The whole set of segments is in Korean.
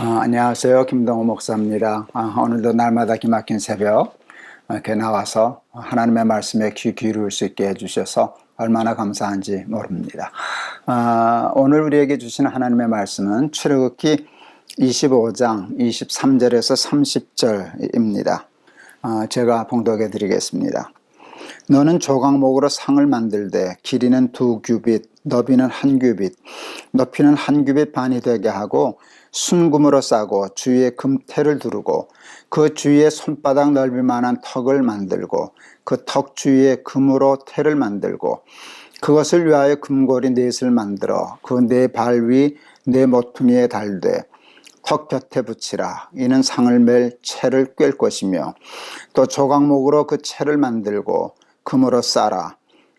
어, 안녕하세요. 김동호 목사입니다. 아, 오늘도 날마다 기막힌 새벽 이렇게 나와서 하나님의 말씀에 귀 기울일 수 있게 해주셔서 얼마나 감사한지 모릅니다. 아, 오늘 우리에게 주신 하나님의 말씀은 출애굽기 25장 23절에서 30절입니다. 아, 제가 봉독해 드리겠습니다. 너는 조각목으로 상을 만들되 길이는 두 규빗, 너비는 한 규빗, 높이는 한 규빗 반이 되게 하고 순금으로 싸고 주위에 금태를 두르고 그 주위에 손바닥 넓이만한 턱을 만들고 그 턱 주위에 금으로 태를 만들고 그것을 위하여 금고리 넷을 만들어 그 네 발 위 네 모퉁이에 달되 턱 곁에 붙이라. 이는 상을 맬 채를 꿰 것이며 또 조각목으로 그 채를 만들고 금으로 싸라.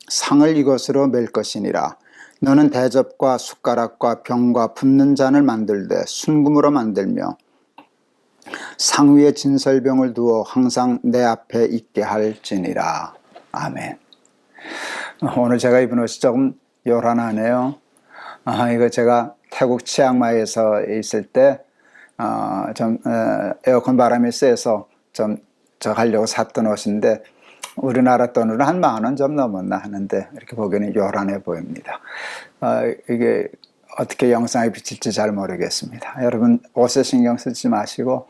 상을 이것으로 맬 것이니라. 너는 대접과 숟가락과 병과 붓는 잔을 만들되 순금으로 만들며 상 위에 진설병을 두어 항상 내 앞에 있게 할지니라. 아멘. 오늘 제가 입은 옷이 조금 요란하네요. 아, 이거 제가 태국 치앙마이에서 있을 때, 어, 좀, 어, 에어컨 바람이 세서 좀, 저 가려고 샀던 옷인데, 우리나라 돈으로 한 만 원 좀 넘었나 하는데, 이렇게 보기에는 요란해 보입니다. 어, 이게 어떻게 영상에 비칠지 잘 모르겠습니다. 여러분, 옷에 신경 쓰지 마시고,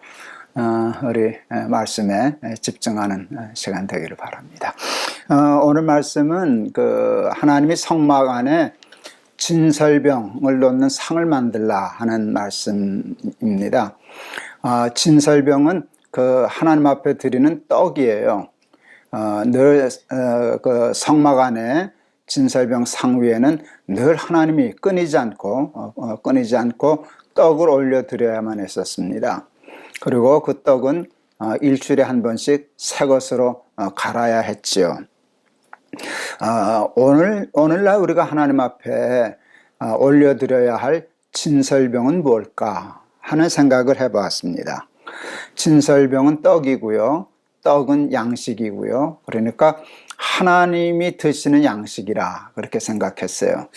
어, 우리 말씀에 집중하는 시간 되기를 바랍니다. 어, 오늘 말씀은 그 하나님이 성막 안에 진설병을 놓는 상을 만들라 하는 말씀입니다. 어, 진설병은 그 하나님 앞에 드리는 떡이에요. 어, 늘그 성막 안에 진설병 상 위에는 늘 하나님이 끊이지 않고 어, 끊이지 않고 떡을 올려 드려야만 했었습니다. 그리고 그 떡은 일주일에 한 번씩 새 것으로 갈아야 했지요. 오늘 오늘날 우리가 하나님 앞에 올려 드려야 할 진설병은 뭘까 하는 생각을 해보았습니다. 진설병은 떡이고요. 떡은 양식이고요. 그러니까 하나님이 드시는 양식이라 그렇게 생각했어요.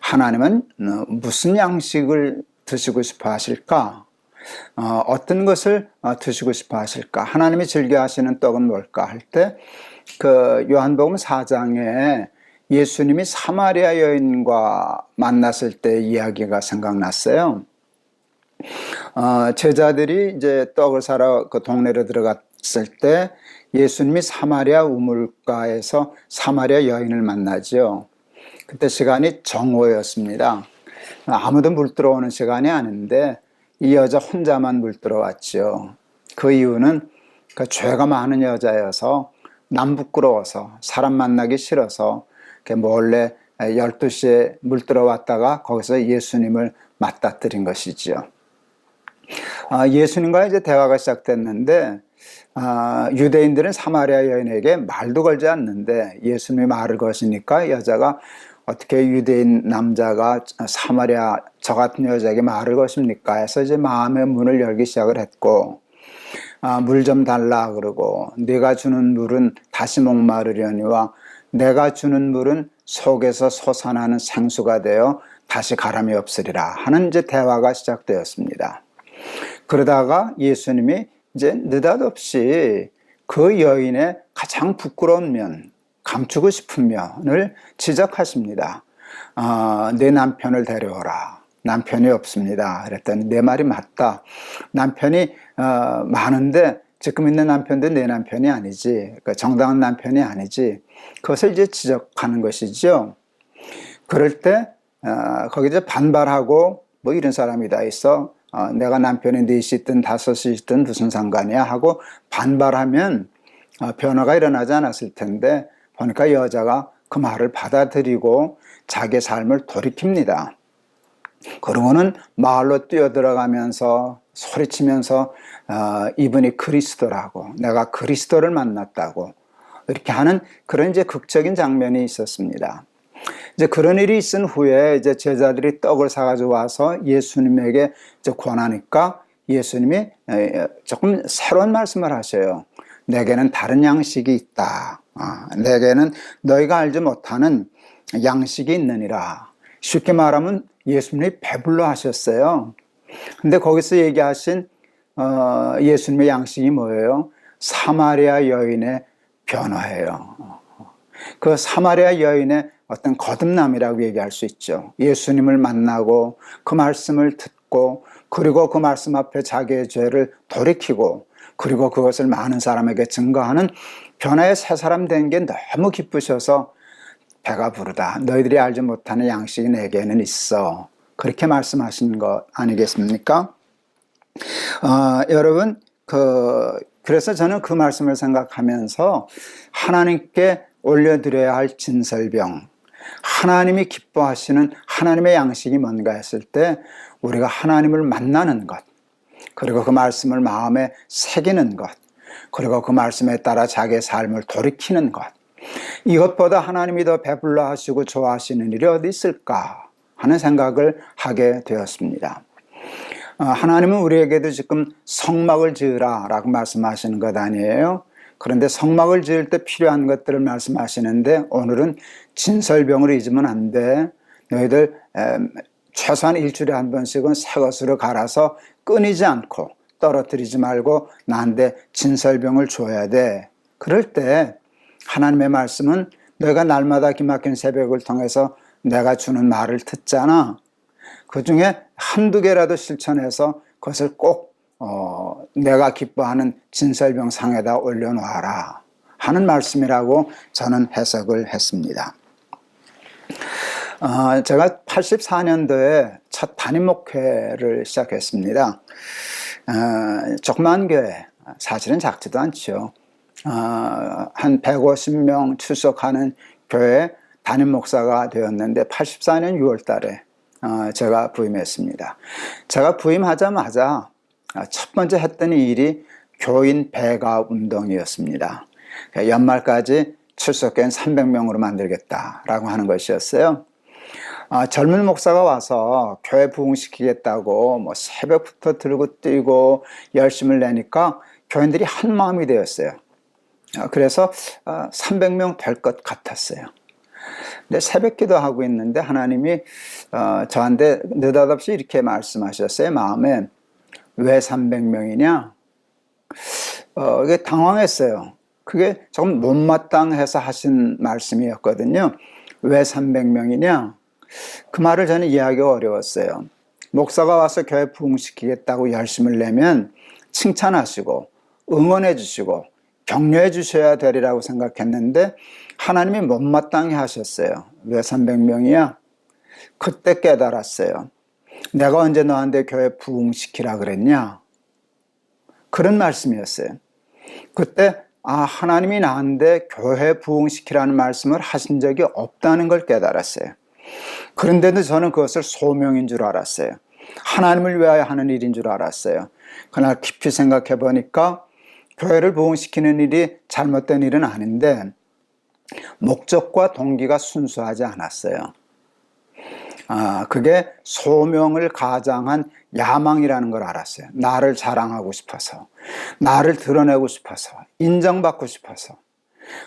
하나님은 어, 무슨 양식을 드시고 싶어 하실까? 어, 떤 것을 어, 드시고 싶어 하실까? 하나님이 즐겨 하시는 떡은 뭘까? 할 때, 그 요한복음 4장에 예수님이 사마리아 여인과 만났을 때 이야기가 생각났어요. 어, 제자들이 이제 떡을 사러 그 동네로 들어갔을 때 예수님이 사마리아 우물가에서 사마리아 여인을 만나죠. 그때 시간이 정오였습니다. 아무도 물 들어오는 시간이 아닌데 이 여자 혼자만 물 들어왔죠. 그 이유는 그 죄가 많은 여자여서 남 부끄러워서 사람 만나기 싫어서 몰래 12시에 물 들어왔다가 거기서 예수님을 맞닥뜨린 것이지요. 아, 예수님과 이제 대화가 시작됐는데 아, 유대인들은 사마리아 여인에게 말도 걸지 않는데 예수님이 말을 거시니까 여자가 어떻게 유대인 남자가 사마리아 저 같은 여자에게 말을 것입니까? 해서 이제 마음의 문을 열기 시작을 했고 아, 물 좀 달라 그러고 네가 주는 물은 다시 목마르려니와 내가 주는 물은 속에서 솟아나는 생수가 되어 다시 가람이 없으리라 하는 이제 대화가 시작되었습니다. 그러다가 예수님이 이제 느닷없이 그 여인의 가장 부끄러운 면, 감추고 싶은 면을 지적하십니다. 어, 내 남편을 데려오라. 남편이 없습니다. 그랬더니 내 말이 맞다. 남편이 어, 많은데 지금 있는 남편도 내 남편이 아니지. 그러니까 정당한 남편이 아니지. 그것을 이제 지적하는 것이죠. 그럴 때 어, 거기서 반발하고 뭐 이런 사람이 다 있어. 어, 내가 남편이 넷이 있든 다섯이 있든 무슨 상관이야 하고 반발하면 어, 변화가 일어나지 않았을 텐데 보니까 여자가 그 말을 받아들이고 자기 삶을 돌이킵니다. 그러고는 마을로 뛰어들어가면서 소리치면서 어, 이분이 그리스도라고 내가 그리스도를 만났다고 이렇게 하는 그런 이제 극적인 장면이 있었습니다. 이제 그런 일이 있은 후에 이제 제자들이 떡을 사가지고 와서 예수님에게 이제 권하니까 예수님이 조금 새로운 말씀을 하셔요. 내게는 다른 양식이 있다. 아, 내게는 너희가 알지 못하는 양식이 있느니라. 쉽게 말하면 예수님이 배불러 하셨어요. 근데 거기서 얘기하신 어, 예수님의 양식이 뭐예요? 사마리아 여인의 변화예요. 그 사마리아 여인의 어떤 거듭남이라고 얘기할 수 있죠. 예수님을 만나고 그 말씀을 듣고 그리고 그 말씀 앞에 자기의 죄를 돌이키고 그리고 그것을 많은 사람에게 증거하는 변화의 새 사람 된 게 너무 기쁘셔서 배가 부르다. 너희들이 알지 못하는 양식이 내게는 있어. 그렇게 말씀하신 것 아니겠습니까? 어, 여러분, 그, 그래서 저는 그 말씀을 생각하면서 하나님께 올려드려야 할 진설병, 하나님이 기뻐하시는 하나님의 양식이 뭔가 했을 때 우리가 하나님을 만나는 것, 그리고 그 말씀을 마음에 새기는 것, 그리고 그 말씀에 따라 자기의 삶을 돌이키는 것, 이것보다 하나님이 더 배불러 하시고 좋아하시는 일이 어디 있을까 하는 생각을 하게 되었습니다. 어, 하나님은 우리에게도 지금 성막을 지으라 라고 말씀하시는 것 아니에요? 그런데 성막을 지을 때 필요한 것들을 말씀하시는데 오늘은 진설병을 잊으면 안 돼. 너희들 최소한 일주일에 한 번씩은 새 것으로 갈아서 끊이지 않고 떨어뜨리지 말고 나한테 진설병을 줘야 돼. 그럴 때 하나님의 말씀은 너희가 날마다 기막힌 새벽을 통해서 내가 주는 말을 듣잖아. 그 중에 한두 개라도 실천해서 그것을 꼭 어, 내가 기뻐하는 진설병 상에다 올려놓아라 하는 말씀이라고 저는 해석을 했습니다. 어, 제가 84년도에 첫 단임 목회를 시작했습니다. 어, 조그만 교회, 사실은 작지도 않죠. 어, 한 150명 출석하는 교회 담임 목사가 되었는데 84년 6월 달에 어, 제가 부임했습니다. 제가 부임하자마자 첫 번째 했던 일이 교인 배가 운동이었습니다. 연말까지 출석교인 300명으로 만들겠다라고 하는 것이었어요. 아, 젊은 목사가 와서 교회 부흥시키겠다고 뭐 새벽부터 들고 뛰고 열심을 내니까 교인들이 한 마음이 되었어요. 아, 그래서 아, 300명 될 것 같았어요. 근데 새벽 기도하고 있는데 하나님이 어, 저한테 느닷없이 이렇게 말씀하셨어요. 마음에 왜 300명이냐? 어, 이게 당황했어요. 그게 조금 못마땅해서 하신 말씀이었거든요. 왜 300명이냐? 그 말을 저는 이해하기가 어려웠어요. 목사가 와서 교회 부흥시키겠다고 열심을 내면 칭찬하시고 응원해 주시고 격려해 주셔야 되리라고 생각했는데 하나님이 못마땅히 하셨어요. 왜 300명이야? 그때 깨달았어요. 내가 언제 너한테 교회 부흥시키라 그랬냐? 그런 말씀이었어요. 그때 아 하나님이 나한테 교회 부흥시키라는 말씀을 하신 적이 없다는 걸 깨달았어요. 그런데도 저는 그것을 소명인 줄 알았어요. 하나님을 위하여 하는 일인 줄 알았어요. 그러나 깊이 생각해 보니까 교회를 부흥시키는 일이 잘못된 일은 아닌데 목적과 동기가 순수하지 않았어요. 아, 그게 소명을 가장한 야망이라는 걸 알았어요. 나를 자랑하고 싶어서, 나를 드러내고 싶어서, 인정받고 싶어서.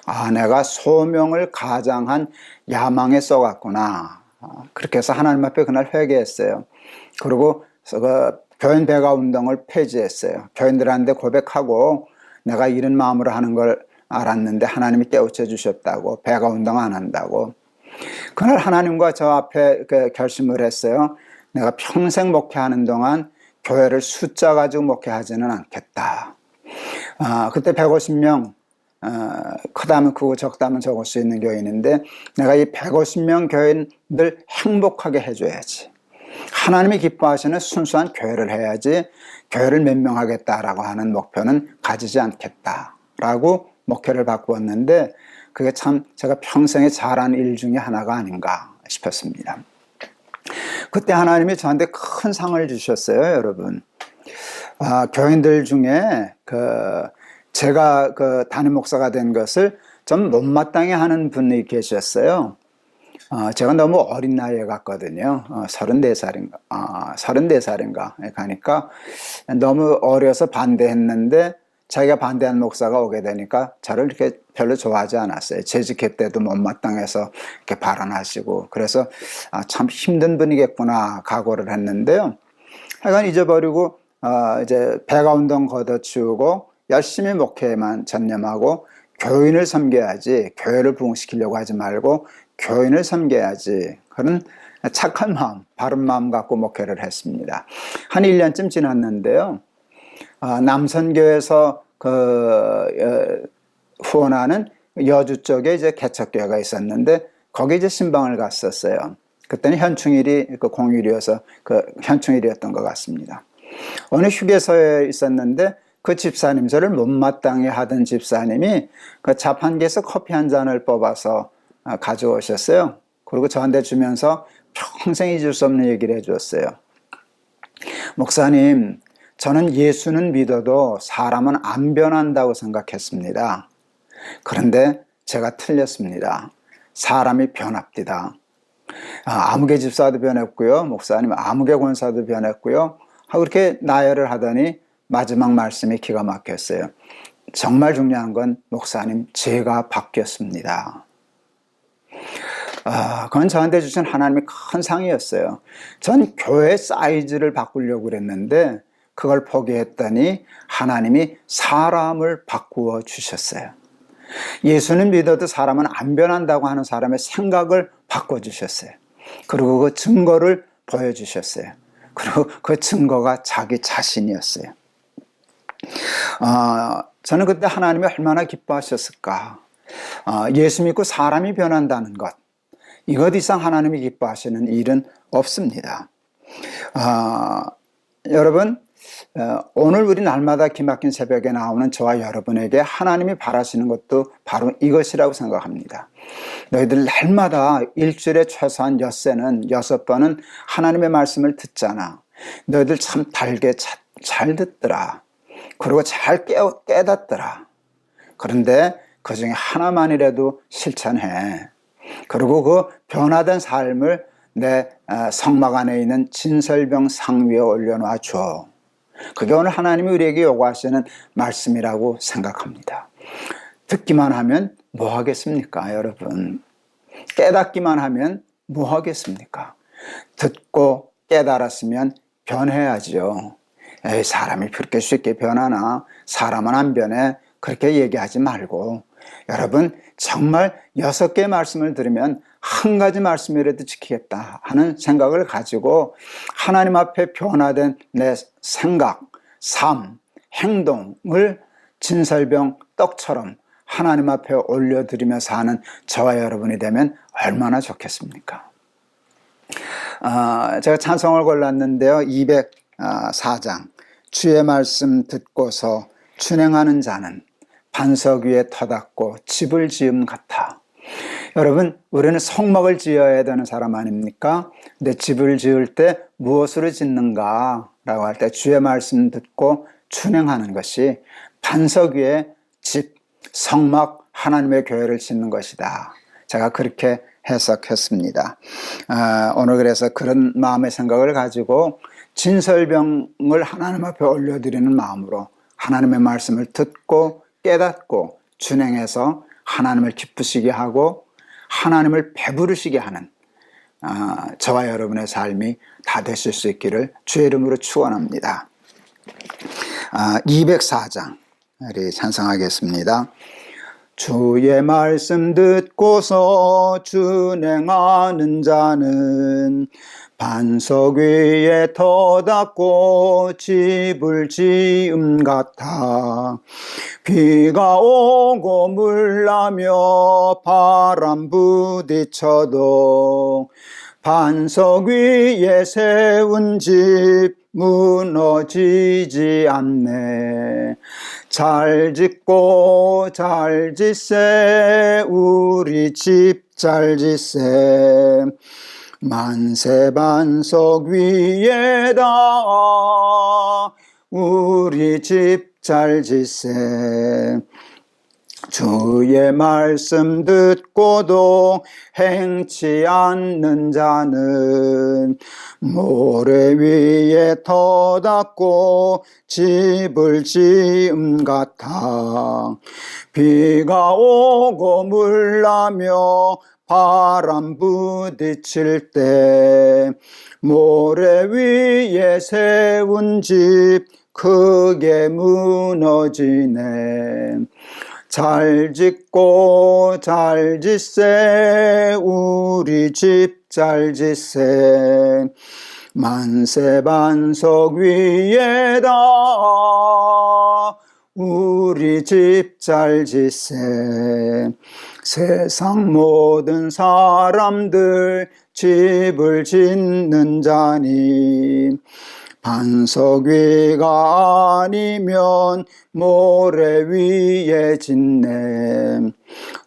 아, 내가 소명을 가장한 야망에 써갔구나. 아, 그렇게 해서 하나님 앞에 그날 회개했어요. 그리고 그 교인 배가 운동을 폐지했어요. 교인들한테 고백하고 내가 이런 마음으로 하는 걸 알았는데 하나님이 깨우쳐 주셨다고 배가 운동 안 한다고 그날 하나님과 저 앞에 그 결심을 했어요. 내가 평생 목회하는 동안 교회를 숫자 가지고 목회하지는 않겠다. 아, 그때 150명 어, 크다면 크고 적다면 적을 수 있는 교인인데 내가 이 150명 교인들 행복하게 해줘야지. 하나님이 기뻐하시는 순수한 교회를 해야지 교회를 몇 명 하겠다라고 하는 목표는 가지지 않겠다라고 목회를 바꾸었는데 그게 참 제가 평생에 잘한 일 중에 하나가 아닌가 싶었습니다. 그때 하나님이 저한테 큰 상을 주셨어요, 여러분. 아, 교인들 중에 그 제가 그 담임 목사가 된 것을 좀 못마땅해 하는 분이 계셨어요. 어, 제가 너무 어린 나이에 갔거든요. 어, 34살인가, 아, 34살인가 가니까 너무 어려서 반대했는데 자기가 반대한 목사가 오게 되니까 저를 이렇게 별로 좋아하지 않았어요. 재직회 때도 못마땅해서 이렇게 발언하시고 그래서 아, 참 힘든 분이겠구나 각오를 했는데요. 하여간 잊어버리고 어, 이제 배가 운동 걷어치우고 열심히 목회에만 전념하고 교인을 섬겨야지 교회를 부흥시키려고 하지 말고 교인을 섬겨야지 그런 착한 마음, 바른 마음 갖고 목회를 했습니다. 한 1년쯤 지났는데요. 아, 남선교에서 그 어, 후원하는 여주 쪽에 이제 개척교회가 있었는데 거기 이제 신방을 갔었어요. 그때는 현충일이 그 공휴일이어서 그 현충일이었던 것 같습니다. 어느 휴게소에 있었는데 그 집사님 저를 못마땅해 하던 집사님이 그 자판기에서 커피 한 잔을 뽑아서 아, 가져오셨어요. 그리고 저한테 주면서 평생 잊을 수 없는 얘기를 해주었어요. 목사님, 저는 예수는 믿어도 사람은 안 변한다고 생각했습니다. 그런데 제가 틀렸습니다. 사람이 변합니다. 아, 아무개 집사도 변했고요. 목사님 아무개 권사도 변했고요. 그렇게 나열을 하더니 마지막 말씀이 기가 막혔어요. 정말 중요한 건 목사님 제가 바뀌었습니다. 아, 그건 저한테 주신 하나님의 큰 상이었어요. 전 교회 사이즈를 바꾸려고 그랬는데 그걸 포기했더니 하나님이 사람을 바꾸어 주셨어요. 예수는 믿어도 사람은 안 변한다고 하는 사람의 생각을 바꿔주셨어요. 그리고 그 증거를 보여주셨어요. 그리고 그 증거가 자기 자신이었어요. 어, 저는 그때 하나님이 얼마나 기뻐하셨을까. 어, 예수 믿고 사람이 변한다는 것. 이것 이상 하나님이 기뻐하시는 일은 없습니다. 어, 여러분, 어, 오늘 우리 날마다 기막힌 새벽에 나오는 저와 여러분에게 하나님이 바라시는 것도 바로 이것이라고 생각합니다. 너희들 날마다 일주일에 최소한 엿새는 여섯 번은 하나님의 말씀을 듣잖아. 너희들 참 달게 잘 듣더라. 그리고 잘 깨, 깨닫더라. 그런데 그 중에 하나만이라도 실천해. 그리고 그 변화된 삶을 내 아, 성막 안에 있는 진설병 상 위에 올려놔 줘. 그게 오늘 하나님이 우리에게 요구하시는 말씀이라고 생각합니다. 듣기만 하면 뭐 하겠습니까, 여러분? 깨닫기만 하면 뭐 하겠습니까? 듣고 깨달았으면 변해야지요. 에이, 사람이 그렇게 쉽게 변하나? 사람은 안 변해. 그렇게 얘기하지 말고. 여러분, 정말 여섯 개의 말씀을 들으면 한 가지 말씀이라도 지키겠다 하는 생각을 가지고 하나님 앞에 변화된 내 생각, 삶, 행동을 진설병 떡처럼 하나님 앞에 올려드리며 사는 저와 여러분이 되면 얼마나 좋겠습니까? 어, 제가 찬송을 골랐는데요. 204장. 주의 말씀 듣고서 준행하는 자는 반석 위에 터닫고 집을 지음 같아. 여러분, 우리는 성막을 지어야 되는 사람 아닙니까? 내 집을 지을 때 무엇으로 짓는가? 라고 할 때 주의 말씀 듣고 준행하는 것이 반석 위에 집, 성막, 하나님의 교회를 짓는 것이다. 제가 그렇게 해석했습니다. 아, 오늘 그래서 그런 마음의 생각을 가지고 진설병을 하나님 앞에 올려드리는 마음으로 하나님의 말씀을 듣고 깨닫고 준행해서 하나님을 기쁘시게 하고 하나님을 배부르시게 하는 아, 저와 여러분의 삶이 다 되실 수 있기를 주의 이름으로 축원합니다. 204장 아, 우리 찬성하겠습니다. 주의 말씀 듣고서 준행하는 자는 반석 위에 터닫고 집을 지음 같아. 비가 오고 물나며 바람 부딪혀도 반석 위에 세운 집 무너지지 않네. 잘 짓고 잘 짓세. 우리 집 잘 짓세. 만세 반석 위에다 우리 집 잘 짓세 주의 말씀 듣고도 행치 않는 자는 모래 위에 터닫고 집을 지음 같아. 비가 오고 물나며 바람 부딪힐 때 모래 위에 세운 집 크게 무너지네 잘 짓고 잘 짓세. 우리 집 잘 짓세. 만세 반석 위에다. 우리 집 잘 짓세. 세상 모든 사람들 집을 짓는 자니 반석 위가 아니면 모래 위에 짓네.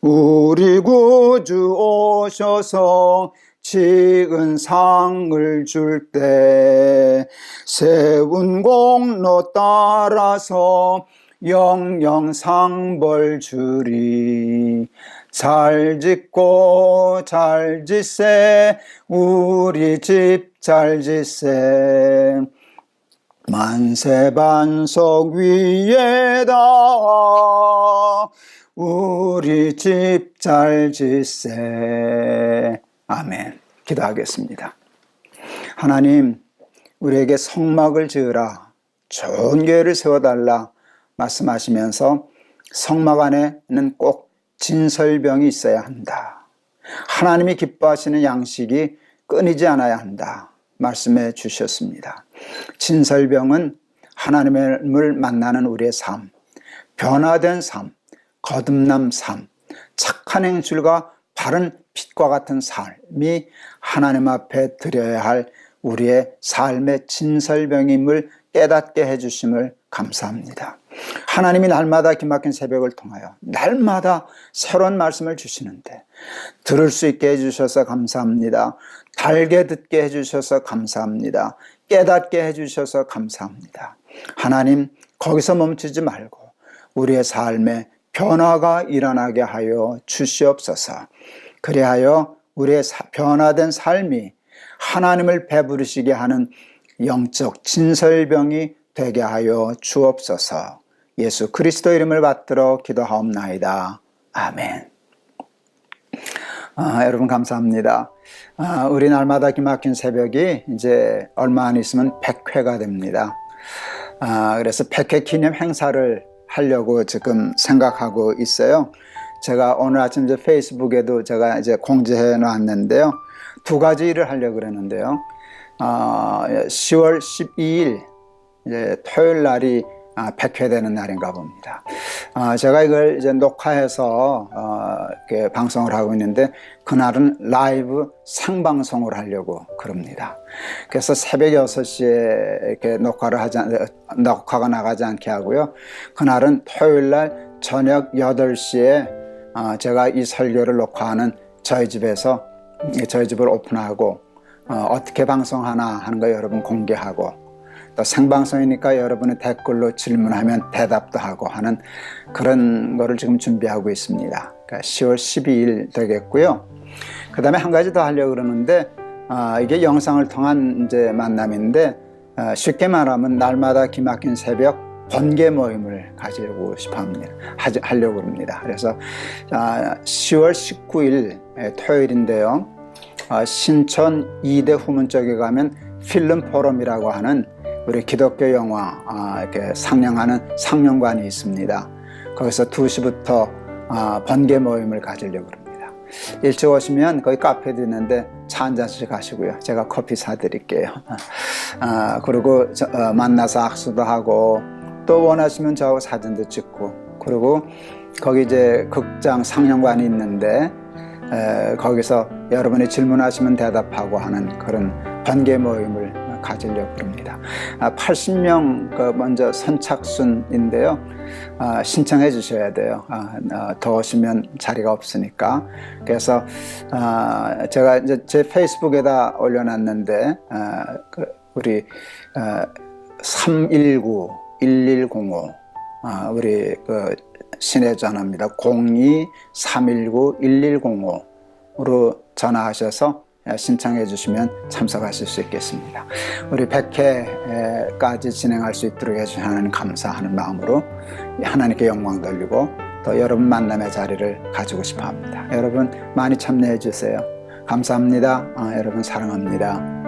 우리 구주 오셔서 지은 상을 줄 때 세운 공로 따라서 영영 상벌 주리. 잘 짓고 잘 짓세. 우리 집 잘 짓세 만세 반석 위에다 우리 집 잘 짓세. 아멘. 기도하겠습니다. 하나님 우리에게 성막을 지으라. 좋은 교회를 세워달라 말씀하시면서 성막 안에는 꼭 진설병이 있어야 한다. 하나님이 기뻐하시는 양식이 끊이지 않아야 한다 말씀해 주셨습니다 진설병은 하나님을 만나는 우리의 삶, 변화된 삶, 거듭남 삶, 착한 행실과 바른 빛과 같은 삶이 하나님 앞에 드려야 할 우리의 삶의 진설병임을 깨닫게 해주심을 감사합니다. 하나님이 날마다 기막힌 새벽을 통하여 날마다 새로운 말씀을 주시는데 들을 수 있게 해주셔서 감사합니다. 달게 듣게 해주셔서 감사합니다. 깨닫게 해주셔서 감사합니다. 하나님, 거기서 멈추지 말고 우리의 삶에 변화가 일어나게 하여 주시옵소서. 그리하여 우리의 변화된 삶이 하나님을 배부르시게 하는 영적 진설병이 되게 하여 주옵소서. 예수 그리스도 이름을 받들어 기도하옵나이다. 아멘. 아, 여러분 감사합니다. 아, 우리 날마다 기막힌 새벽이 이제 얼마 안 있으면 100회가 됩니다. 아, 그래서 100회 기념 행사를 하려고 지금 생각하고 있어요. 제가 오늘 아침 이제 페이스북에도 제가 이제 공지해 놨는데요. 두 가지 일을 하려고 그랬는데요. 아, 10월 12일 이제 토요일 날이 아, 100회 되는 날인가 봅니다. 아, 제가 이걸 이제 녹화해서 어, 이렇게 방송을 하고 있는데 그날은 라이브 생방송을 하려고 그럽니다. 그래서 새벽 6시에 이렇게 녹화를 하지 않, 녹화가 나가지 않게 하고요. 그날은 토요일 날 저녁 8시에 어, 제가 이 설교를 녹화하는 저희 집에서 저희 집을 오픈하고 어, 어떻게 방송하나 하는 거 여러분 공개하고 또 생방송이니까 여러분의 댓글로 질문하면 대답도 하고 하는 그런 거를 지금 준비하고 있습니다. 그러니까 10월 12일 되겠고요. 그 다음에 한 가지 더 하려고 그러는데, 아, 이게 영상을 통한 이제 만남인데, 아, 쉽게 말하면 날마다 기막힌 새벽 번개 모임을 가지려고 싶어 합니다. 하지, 하려고 합니다. 그래서 아, 10월 19일 토요일인데요. 아, 신천 2대 후문 쪽에 가면 필름 포럼이라고 하는 우리 기독교 영화 아, 이렇게 상영하는 상영관이 있습니다. 거기서 2시부터 아, 번개 모임을 가지려고 합니다. 일찍 오시면 거기 카페도 있는데 차 한 잔씩 가시고요. 제가 커피 사드릴게요. 아, 그리고 저, 어, 만나서 악수도 하고 또 원하시면 저하고 사진도 찍고 그리고 거기 이제 극장 상영관이 있는데 에, 거기서 여러분이 질문하시면 대답하고 하는 그런 번개 모임을 가지려고 합니다. 80명 아, 그 먼저 선착순인데요. 아, 신청해 주셔야 돼요. 아, 어, 더 오시면 자리가 없으니까. 그래서 제가 이제 제 페이스북에다 올려놨는데 그 우리 319 1105 우리 그 신의 전화입니다. 02 319 1105으로 전화하셔서 신청해 주시면 참석하실 수 있겠습니다. 우리 100회까지 진행할 수 있도록 해주신 하나님 감사하는 마음으로 하나님께 영광 돌리고 또 여러분 만남의 자리를 가지고 싶어 합니다. 여러분 많이 참여해 주세요. 감사합니다. 아, 여러분 사랑합니다.